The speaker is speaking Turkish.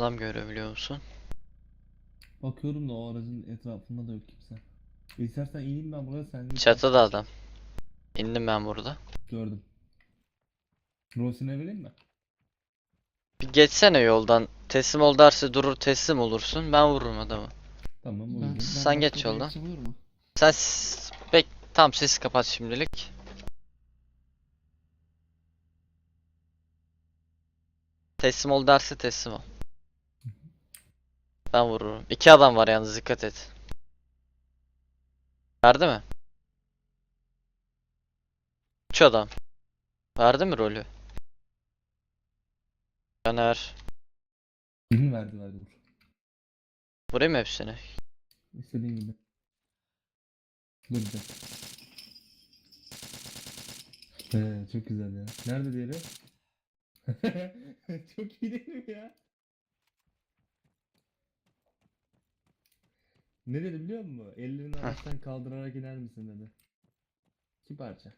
adam görebiliyor musun? Bakıyorum da o aracın etrafında da yok kimse. İstersen ineyim ben buraya sen. Çatıda adam. İndim ben burada. Gördüm. Rosin'e vereyim mi? Bir geçsene yoldan. Teslim ol derse durur teslim olursun. Ben vururum adamı. Tamam Ben, Sen geç yoldan. Sen bek tam sesi kapat şimdilik. Teslim ol derse teslim ol. Ben vururum. İki adam var yalnız dikkat et. Verdi mi? Üç adam. Verdi mi rolü? Caner. Verdi verdi vur. Vurayım mı hepsini? İstediğin gibi. Dur bir dakika. He, çok güzel ya. Nerede diğeri? Çok iyi değil mi ya? Ne dedi biliyor musun? Ellerini araçtan kaldırarak iner misin dedi. İki parça.